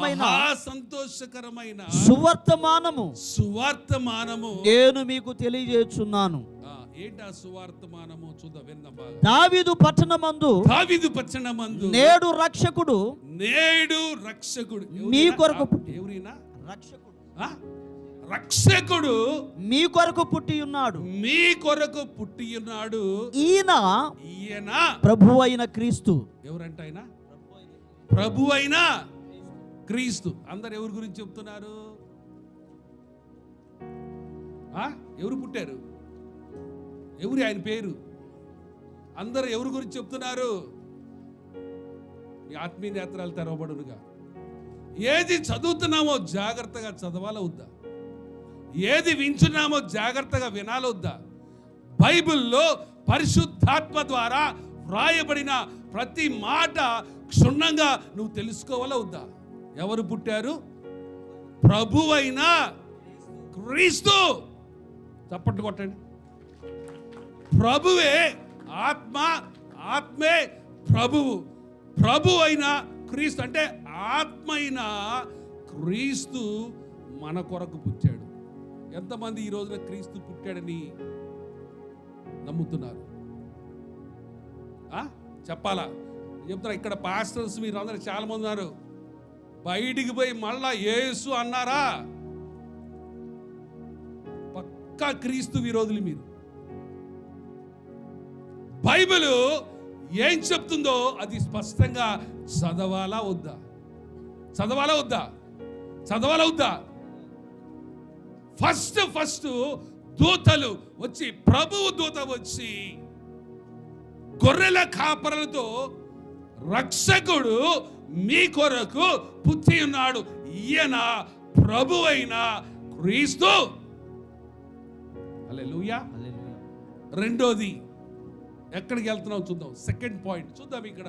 సంతోషకరమైన సంతోషకరమైన సువర్తమానము. సువార్తమానము నేను మీకు తెలియజేస్తున్నాను. ఏంటి సువార్తమానము చూద్దాం విందాం దావీదు పట్టణమందు దావీదు పచ్చనమందు నేడు రక్షకుడు నేడు రక్షకుడు. మీ? కొరకు ఎవరైనా? రక్షకుడు? రక్షకుడు మీ కొరకు పుట్టి ఉన్నాడు. మీ కొరకు పుట్టి ఉన్నాడు. ఈయన ఈయన ప్రభు అయిన క్రీస్తు. ఎవరంట ఆయన? ప్రభు అయినా క్రీస్తు. అందరు ఎవరి గురించి చెప్తున్నారు? ఆ? ఎవరు పుట్టారు? ఎవరి ఆయన పేరు? అందరు ఎవరి గురించి చెప్తున్నారు? మీ ఆత్మీయ నేత్రాలు తెరవబడునుగా. ఏది చదువుతున్నామో జాగ్రత్తగా చదవాలా వద్దా ఏది వింటున్నామో జాగ్రత్తగా వినాలా వద్దా బైబిల్లో పరిశుద్ధాత్మ ద్వారా వ్రాయబడిన ప్రతి మాట క్షుణ్ణంగా నువ్వు తెలుసుకోవాలా వద్దా ఎవరు పుట్టారు? ప్రభువైన క్రీస్తు. చప్పట్లు కొట్టండి. ప్రభువే ఆత్మ ఆత్మే ప్రభువు. ప్రభు అయిన క్రీస్తు అంటే ఆత్మ అయిన క్రీస్తు మన కొరకు పుట్టాడు. ఎంతమంది ఈ రోజున క్రీస్తు పుట్టాడని నమ్ముతున్నారు? చెప్పాలా? చెప్తారా ఇక్కడ పాస్టర్స్ మీరు అందరూ చాలా మంది ఉన్నారు. బయటికి పోయి మళ్ళా యేసు అన్నారా? పక్కా క్రీస్తు విరోధులు మీరు. బైబిల్ ఏం చెప్తుందో అది స్పష్టంగా చదవాలా వద్దా? చదవాలా వద్దా? చదవాలా వద్దా? ఫస్ట్ ఫస్ట్ దూతలు వచ్చి ప్రభువు దూత వచ్చి గొర్రెల కాపరలతో రక్షకుడు మీ కొరకు పుట్టి ఉన్నాడు. ఈయన ప్రభు అయిన క్రీస్తు. హల్లెలూయా. రెండోది ఎక్కడికి వెళ్తున్నాం చూద్దాం. సెకండ్ పాయింట్ చూద్దాం ఇక్కడ.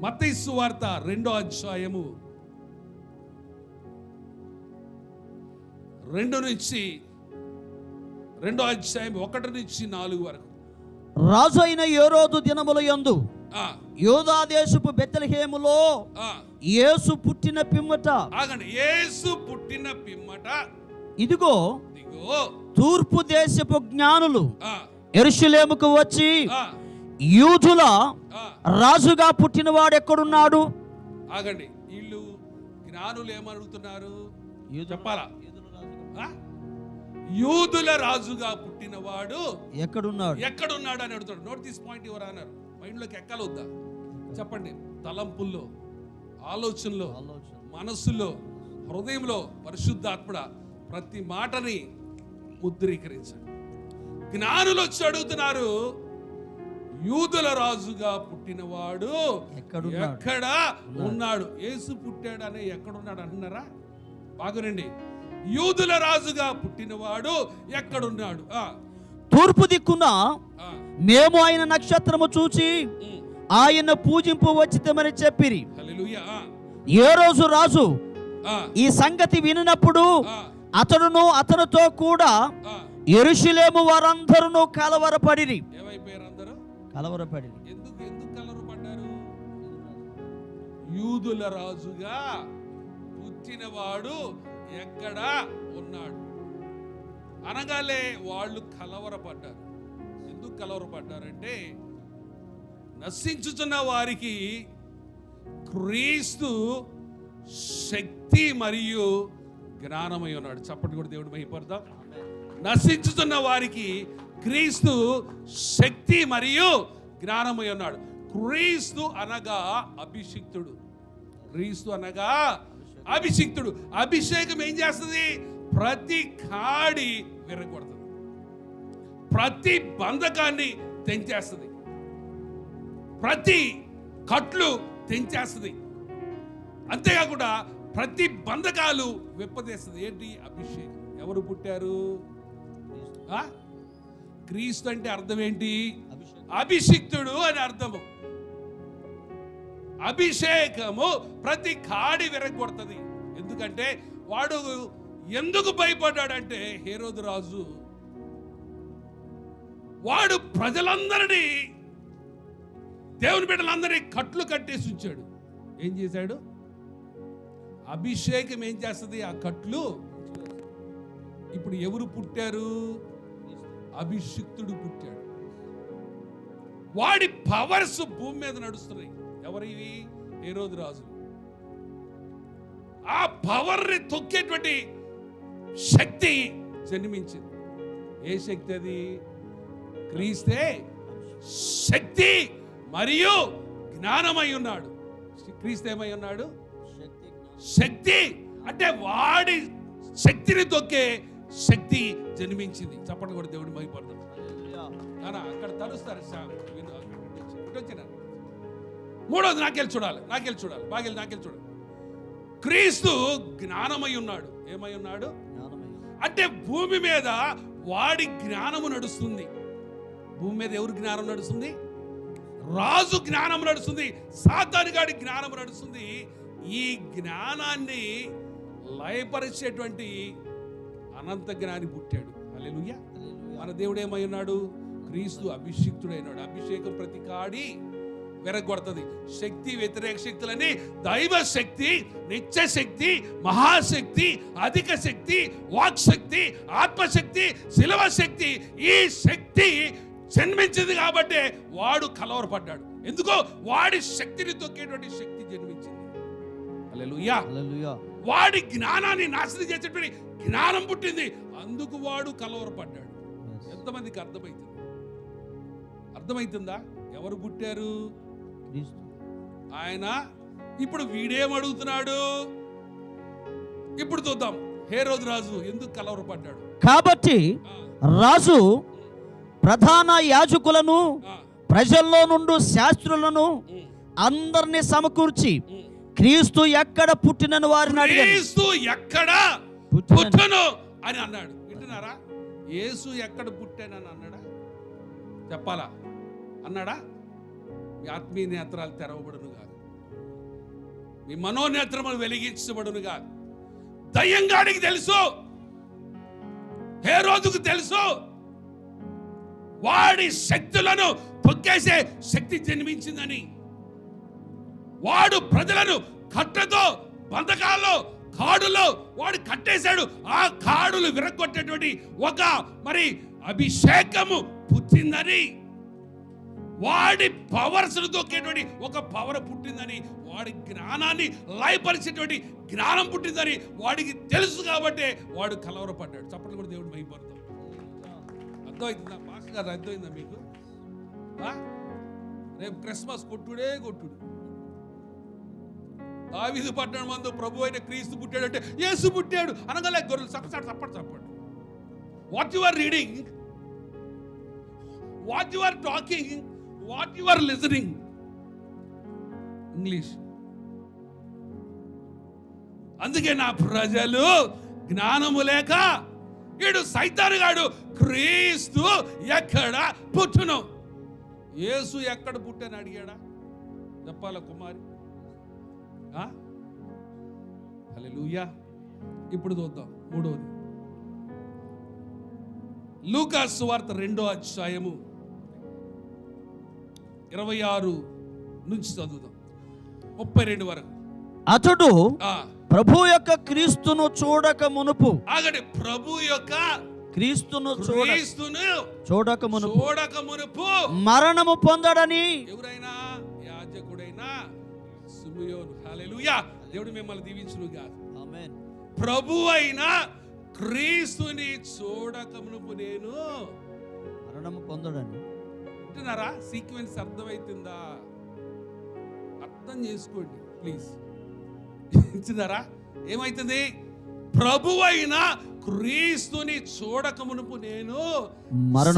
మత్తయి వార్త రెండో అధ్యాయము. రెండు నుంచి రెండో అధ్యాయం ఒకటి నుంచి నాలుగు వరకు. రాజు అయిన యోరోదు దినముల యందు యోధా దేశపు బెత్తలహేములో యేసు పుట్టిన పిమ్మట. ఆగండి. యేసు పుట్టిన పిమ్మట. ఇదిగో ఇదిగో. తూర్పు దేశపు జ్ఞానులు ఎరుషులేముకు వచ్చి యూదుల రాజుగా పుట్టినవాడు ఎక్కడున్నాడు? ఆగండి. వీళ్ళు జ్ఞానులు ఏమడుగుతున్నారు? చెప్పాలా? యూదుల రాజుగా. పుట్టినవాడు ఎక్కడున్నాడు? ఎక్కడున్నాడు అని అడుగుతాడు. నోట్ దిస్ పాయింట్ ఎవరు అన్నారు? మైండ్లోకి ఎక్కాలొద్దా? చెప్పండి. తలంపుల్లో ఆలోచనలో మనస్సులో హృదయంలో పరిశుద్ధాత్మడ ప్రతి మాటని ముద్రీకరించండి. జ్ఞానులు వచ్చి అడుగుతున్నారు యూదుల రాజుగా పుట్టినవాడు? ఎక్కడ ఉన్నాడు. యేసు పుట్టాడు అనే ఎక్కడున్నాడు అంటున్నారా? బాగునండి యూదుల రాజుగా పుట్టినవాడు ఎక్కడున్నాడు? ఆ, తూర్పు దిక్కున మేము ఆయన నక్షత్రము చూచి ఆయన పూజింపు వచ్చితమని చెప్పిరి. ఏ రోజు రాజు ఈ సంగతి వినినప్పుడు అతడును అతనితో కూడా. ఎరుషులేము వారందరూ కలవరపడిరి. ఎందుకు ఎందుకు పడ్డారు యూదుల రాజుగా పుట్టినవాడు ఎక్కడ? ఉన్నాడు. అనగాలే వాళ్ళు కలవరపడ్డారు. ఎందుకు కలవరపడ్డారంటే నశించుతున్న వారికి క్రీస్తు శక్తి మరియు జ్ఞానమై ఉన్నాడు. చప్పటి కూడా దేవుడు మహిపడతాం నశించుతున్న వారికి క్రీస్తు శక్తి మరియు జ్ఞానమై ఉన్నాడు. క్రీస్తు అనగా అభిషిక్తుడు. క్రీస్తు అనగా అభిషిక్తుడు. అభిషేకం ఏం చేస్తుంది? ప్రతి కాడి విరగొడుతుంది. ప్రతి బంధకాన్ని తెంచేస్తుంది. ప్రతి కట్లు తెంచేస్తుంది. అంతేకాకుండా ప్రతి బంధకాలు విప్పదీస్తుంది. ఏంటి? అభిషేకం. ఎవరు పుట్టారు? క్రీస్తు అంటే అర్థం ఏంటి? అభిషిక్తుడు అని అర్థము. అభిషేకము ప్రతి కాడి విరగొడుతుంది. ఎందుకంటే వాడు ఎందుకు భయపడ్డాడంటే హేరోదు రాజు వాడు ప్రజలందరినీ దేవుని బిడ్డలందరినీ కట్లు కట్టేసి ఉంచాడు. ఏం చేశాడు? అభిషేకం ఏం చేస్తుంది? ఆ కట్లు ఇప్పుడు ఎవరు పుట్టారు? అభిషిక్తుడు పుట్టాడు. వాడి పవర్స్ భూమి మీద నడుస్తున్నాయి. ఎవరివి ఏ రోజు రాజు. ఆ పవర్ని తొక్కేటువంటి శక్తి జన్మించింది. ఏ శక్తి అది? క్రీస్తే శక్తి మరియు జ్ఞానమై ఉన్నాడు. క్రీస్తు ఏమై ఉన్నాడు? శక్తి. శక్తి అంటే వాడి శక్తిని తొక్కే శక్తి జన్మించింది. చప్పట్లు కూడా దేవుడు మైపడతాడు అక్కడ తలుస్తారు మూడోది నాకెళ్ళి చూడాలి. నాకెళ్ళి చూడాలి. బాగెళ్ళి నాకెళ్ళి చూడాలి. క్రీస్తు జ్ఞానమై ఉన్నాడు. ఏమై ఉన్నాడు? అంటే భూమి మీద వాడి జ్ఞానము నడుస్తుంది. భూమి మీద ఎవరు జ్ఞానం నడుస్తుంది? రాజు జ్ఞానం నడుస్తుంది. సాతానుగాడి జ్ఞానం నడుస్తుంది. ఈ జ్ఞానాన్ని లయపరిచేటువంటి అనంత జ్ఞాని పుట్టాడు. అలెలుయ్య మన దేవుడు ఏమై ఉన్నాడు? క్రీస్తు అభిషిక్తుడైనాడు అభిషేకం ప్రతి కాడి వెరగొడుతుంది. శక్తి వ్యతిరేక శక్తులని దైవ శక్తి నిత్య శక్తి మహాశక్తి అధిక శక్తి వాక్ శక్తి ఆత్మశక్తి శిలవ శక్తి. ఈ శక్తి జన్మించింది కాబట్టి వాడు కలవరపడ్డాడు. ఎందుకో వాడి శక్తిని తొక్కేటువంటి శక్తి జన్మించింది. వాడి జ్ఞానాన్ని నాశనం చేసేటువంటి జ్ఞానం పుట్టింది. అందుకు వాడు కలవరపడ్డాడు. ఎంతమందికి అర్థమవుతుంది అర్థమవుతుందా ఎవరు పుట్టారు? క్రీస్తు. ఆయన ఇప్పుడు వీడేం అడుగుతున్నాడు ఇప్పుడు చూద్దాం. హే రోజు రాజు ఎందుకు కలవరపడ్డాడు కాబట్టి రాజు ప్రధాన యాజకులను ప్రజల్లో నుండి శాస్త్రులను అందరిని సమకూర్చి. క్రీస్తు ఎక్కడ పుట్టినని వారిని అడిగాడు క్రీస్తు ఎక్కడ. పుట్టను అని అన్నాడు. వింటున్నారా? యేసు ఎక్కడ పుట్టానని అన్నాడా? చెప్పాలా? అన్నాడా? మీ ఆత్మీయ నేత్రాలు తెరవబడును కాదు. మీ మనోనేత్రములు వెలిగించబడును కాదు. దయ్యంగాడికి తెలుసు. హే రోజుకు తెలుసు. వాడి శక్తులను తొక్కేసే శక్తి జన్మించిందని. వాడు ప్రజలను కట్టతో బంధకాల్లో కాడులో వాడు కట్టేశాడు. ఆ కాడులు విరగొట్టేటువంటి ఒక మరి అభిషేకము పుట్టిందని. వాడి పవర్స్ దొక్కేటువంటి ఒక పవర్ పుట్టిందని వాడి జ్ఞానాన్ని లయపరిచేటువంటి జ్ఞానం పుట్టిందని వాడికి తెలుసు కాబట్టి వాడు కలవరపడ్డాడు. చప్పట్లు కూడా దేవుడు భయపడతాం అర్థమవుతుందా మాస్ గారు అర్థమైందా మీకు? రేపు క్రిస్మస్ కొట్టుడే కొట్టుడు. దావీదు పట్టణం మందు ప్రభు అయిన క్రీస్తు పుట్టాడు అంటే యేసు పుట్టాడు. అనగలే గొర్రెలు చప్పసాడు చప్పటి చప్పటి what you are reading what you are talking what you are listening English అందుకే నా ప్రజలు జ్ఞానము లేక ఈడు సైతానుగాడు క్రీస్తు ఎక్కడ పుట్టును? యేసు ఎక్కడ పుట్టని అడిగాడా? చెప్పాల కుమారి? హల్లెలూయా. ఇప్పుడు చూద్దాం మూడోది. లూకాస్ వార్త రెండో అధ్యాయము. ఇరవై ఆరు నుంచి చదువుదాం. ముప్పై రెండు వరకు. అతడు ప్రభు యొక్క క్రీస్తును చూడక మునుపు. ఆగండి. ప్రభు యొక్క క్రీస్తును చూడ క్రీస్తును చూడక మునుపు. చూడక మునుపు. మరణము పొందడని. ఎవరైనా యాజకుడైనా సుమియోను. హల్లెలూయా. దేవుడు మిమ్మల్ని దీవించును కాదు ఆమేన్. ప్రభు అయిన క్రీస్తుని చూడక మునుపు నేను మరణము పొందడని. వింటున్నారా? సీక్వెన్స్ అర్థమవుతుందా అర్థం చేసుకోండి ప్లీజ్. ఇచ్చినారా ఏమైతుంది? ప్రభు అయిన క్రీస్తుని చూడక మునుపు నేను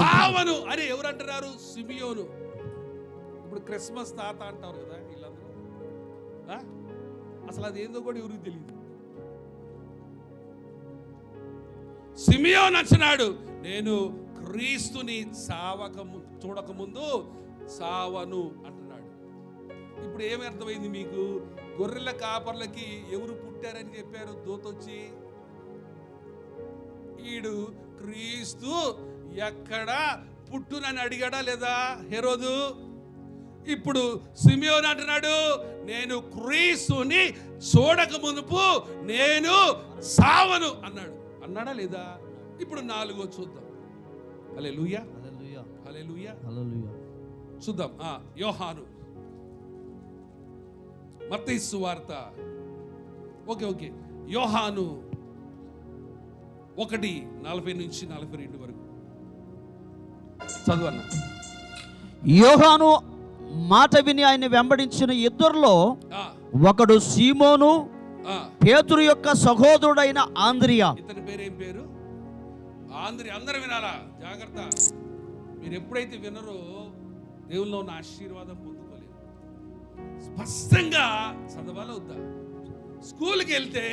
సావను అని ఎవరు అంటున్నారు సిమియోను. ఇప్పుడు క్రిస్మస్ తాత అంటారు కదా వీళ్ళందరూ? అసలు అది ఏందో కూడా ఎవరికి తెలియదు సిమియోన్ అంటున్నాడు నేను క్రీస్తుని సావక ము- చూడక సావను అంటున్నాడు. ఇప్పుడు ఏమి అర్థమైంది మీకు? గొర్రెల కాపర్లకి ఎవరు పుట్టారని చెప్పారు దూతొచ్చి? ఈడు క్రీస్తు ఎక్కడ పుట్టునని అడిగాడా లేదా? హెరోదు ఇప్పుడు సిమియోన్ అంటున్నాడు నేను క్రీస్తుని చూడక మునుపు నేను సావను అన్నాడు. అన్నాడా లేదా? ఇప్పుడు నాలుగో చూద్దాం. హల్లెలూయా హల్లెలూయా చూద్దాం. ఆ, యోహాను. మత్తయి వార్త. Okay okay. యోహాను ఒకటి నలభై నుంచి నలభై రెండు వరకు. చదువన్న యోహాను మాట విని ఆయన వెంబడించిన ఇద్దరిలో ఒకడు సీమోను ఆ, పేతురు యొక్క సహోదరుడైన ఆంద్రియా. ఇతని పేరేం పేరు? ఆంధ్రి అందరూ వినాలా? జాగ్రత్త. మీరు ఎప్పుడైతే వినరో దేవుల్లో ఉన్న ఆశీర్వాదం పొందుకోలేదు. స్పష్టంగా చదవాలా వద్దా స్కూల్కి వెళ్తే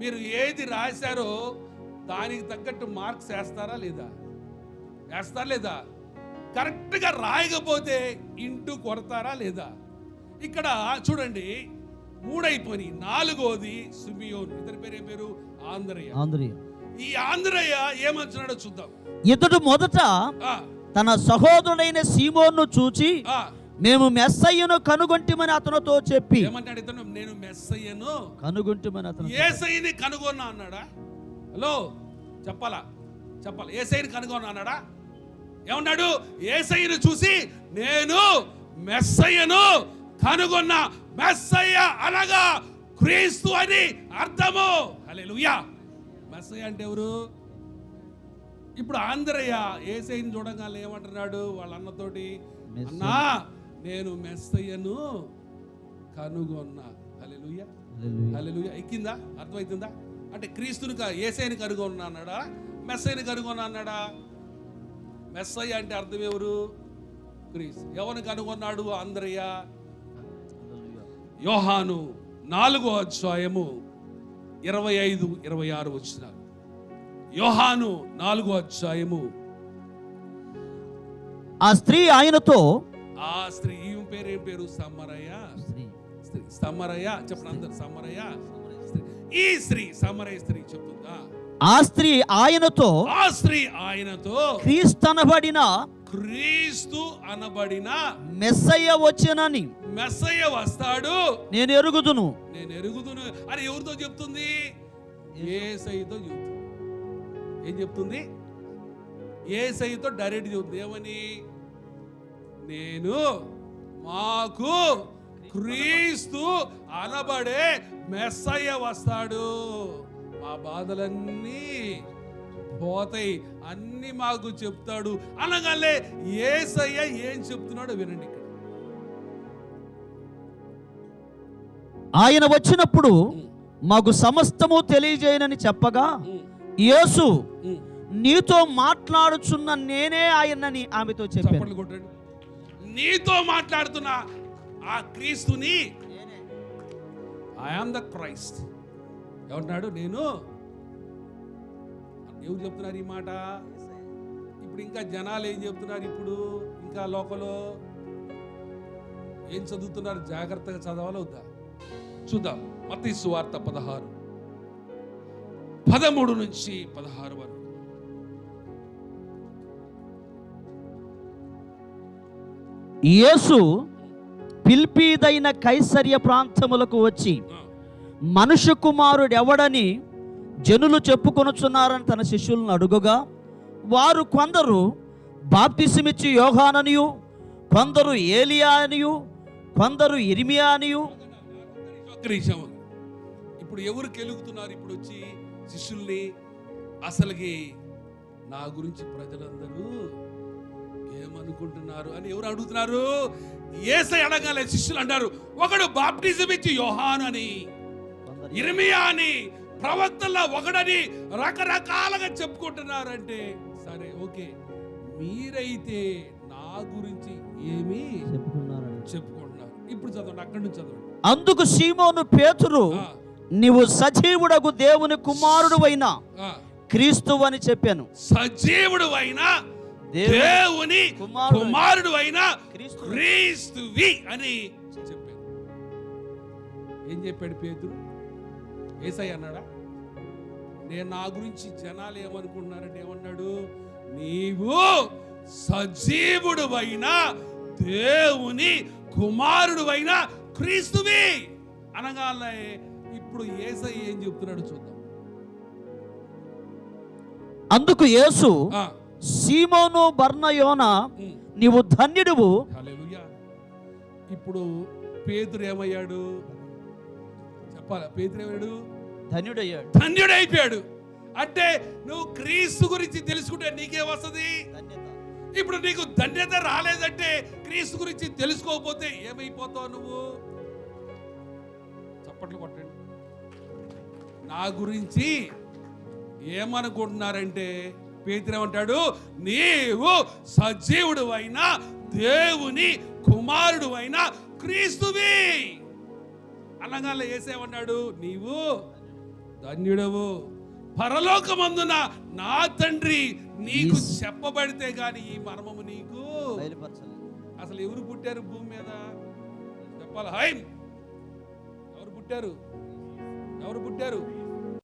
మీరు ఏది రాశారో దానికి తగ్గట్టు మార్క్స్ వేస్తారా లేదా? వేస్తారా లేదా? కరెక్ట్గా రాయకపోతే ఇంటూ కొడతారా లేదా? ఇక్కడ చూడండి మూడైపోయి నాలుగోది సుమియోన్. ఇతని పేరు పేరు? ఆంధ్రయ్య ఆంద్రియా. ఈ ఆంధ్రయ్య ఏమంటున్నాడో చూద్దాం. ఇతడు మొదట తన సహోదరుడైన సీమోన్ను చూచి మేము మెస్సయ్యను కనుగొంటిమని అతనితో చెప్పి. ఏమంటాడు ఇతను? నేను మెస్ అయ్యాను కనుగొంటిమని అతను ఏసైని కనుగొన్నా అన్నాడా? హలో చెప్పాలా? చెప్పాలా? ఏసైని కనుగొన్నా అన్నాడా? ఏమన్నాడు? ఏసైని చూసి నేను మెస్సయ్యను కనుగొన్నా. మెస్సయ్య అనగా క్రీస్తు అని అర్థము. హల్లెలూయా. మెస్సయ్య అంటే ఎవరు? ఇప్పుడు ఆంధ్రయ్య ఏసైని చూడగానే ఏమంటున్నాడు? వాళ్ళ అన్నతోటి. అన్నా నేను మెస్సయ్యను కనుగొన్నా. హల్లెలూయా. హల్లెలూయా. ఎక్కిందా? అర్థమవుతుందా అంటే క్రీస్తుని క- ఏసైని కనుగొన్నా అన్నాడా? మెస్సైని కనుగొన్నా అన్నాడా? మెస్సయ్య అంటే అర్థం ఎవరు? క్రీస్తు. ఎవరిని కనుగొన్నాడు? ఆంధ్రయ్య. యోహాను నాలుగో అధ్యాయము. ఇరవై ఐదు ఇరవై ఆరు వచ్చినారు యోహాను నాలుగో అధ్యాయము. ఆ స్త్రీ ఆయనతో ఆ స్త్రీ ఈమె పేరు ఏం పేరు? సమరయ్య. స్త్రీ. స్త్రీ. సమరయ్య చెప్పండి అందరు సమరయ్య. ఈ స్త్రీ సమరయ్య స్త్రీ చెప్తుందా? ఆ స్త్రీ ఆయనతో ఆ స్త్రీ ఆయనతో క్రీస్తనబడిన క్రీస్తు అనబడిన మెస్సయ్య వచ్చెనని మెస్సయ్య వస్తాడు. నేను ఎరుగుదును. నేను ఎరుగుదును. అని ఎవరితో చెప్తుంది? ఏసైతో చెప్తుంది. ఏం చెప్తుంది? ఏసైతో డైరెక్ట్ చెప్తుంది. ఏమని? నేను మాకు క్రీస్తు అనబడే మెస్సయ్య వస్తాడు. మా బాధలన్నీ పోతాయి. అన్ని మాకు చెప్తాడు. అనగానే ఏసయ్య ఏం చెప్తున్నాడో వినండి ఆయన వచ్చినప్పుడు మాకు సమస్తము తెలియజేయనని చెప్పగా యేసు నీతో మాట్లాడుచున్న నేనే ఆయనని ఆమెతో చెప్పాను. నీతో మాట్లాడుతున్న ఆ క్రీస్తుని ఐఆమ్ ద క్రైస్ట్ ఎవరున్నాడు? నేను. ఎవరు చెప్తున్నారు ఈ మాట. ఇప్పుడు ఇంకా జనాలు ఏం చెప్తున్నారు ఇప్పుడు? ఇంకా లోకలో ఏం చదువుతున్నారు? జాగ్రత్తగా చదవాలో వద్దా? చూద్దాం. మత్తయి సువార్త పదహారు. పదమూడు నుంచి పదహారు వరకు. యేసు పిల్పీదైన కైసర్య ప్రాంతములకు వచ్చి ఆ, మనుష్య కుమారుడు ఎవడని జనులు చెప్పుకొనుచున్నారని తన శిష్యులను అడుగుగా వారు కొందరు బాప్తిసమిచ్చి యోహాననియు కొందరు ఏలియా అనియు కొందరు ఇరిమియా అనియు నిమిషం. ఇప్పుడు ఎవరు కెలుగుతున్నారు? ఇప్పుడు వచ్చి శిష్యుల్ని అసలుకి నా గురించి ప్రజలందరూ ఏమనుకుంటున్నారు అని ఎవరు అడుగుతున్నారు? ఏసై అడగాలి శిష్యులు అంటారు. ఒకడు బాప్టిజం ఇచ్చి యోహాను అని ఇర్మియా అని ప్రవక్తల్లో ఒకడని రకరకాలుగా చెప్పుకుంటున్నారు అంటే సరే ఓకే. మీరైతే నా గురించి ఏమి చెప్పుకున్నారని. చెప్పుకుంటున్నారు. ఇప్పుడు చదవండి అక్కడి నుంచి చదవండి. అందుకు సీమోను పేతురు నీవు సజీవుడగు దేవుని కుమారుడు అయిన. క్రీస్తు అని చెప్పాను. సజీవుడు అయిన దేవుని కుమారుడు. అయిన క్రీస్తు. క్రీస్తువి అని చెప్పాడు ఏం చెప్పాడు పేతురు? ఏసై అన్నాడా? నేను నా గురించి జనాలు ఏమనుకుంటున్నారంటే ఏమన్నాడు? నీవు సజీవుడు అయిన దేవుని కుమారుడు అయిన క్రీస్తువి అనగానే ఇప్పుడు ఏసై ఏం చెప్తున్నాడు చూద్దాం. అందుకు యేసు సీమోను బర్నయోన ఉమ్. నీవు ధన్యుడువు. ఇప్పుడు పేతురు ఏమయ్యాడు? చెప్పాలా? పేతురు ఏమయ్యాడు? ధన్యుడయ్యాడు. ధన్యుడైపోయాడు. అంటే నువ్వు క్రీస్తు గురించి తెలుసుకుంటే నీకే వస్తుంది? ఇప్పుడు నీకు ధన్యత రాలేదంటే క్రీస్తు గురించి తెలుసుకోకపోతే ఏమైపోతావు నువ్వు? చప్పట్లు కొట్టండి. నా గురించి ఏమనుకుంటున్నారంటే పేతురేమంటాడు నీవు సజీవుడు అయిన దేవుని కుమారుడు అయిన క్రీస్తువి అనగానే ఏసేమన్నాడు నీవు ధన్యుడవు. పరలోకమందున నా తండ్రి నీకు. చెప్పబడితే గాని ఈ మర్మము నీకు. అసలు ఎవరు పుట్టారు భూమి మీద? చెప్పాలి? హైమ్ ఎవరు పుట్టారు? ఎవరు పుట్టారు?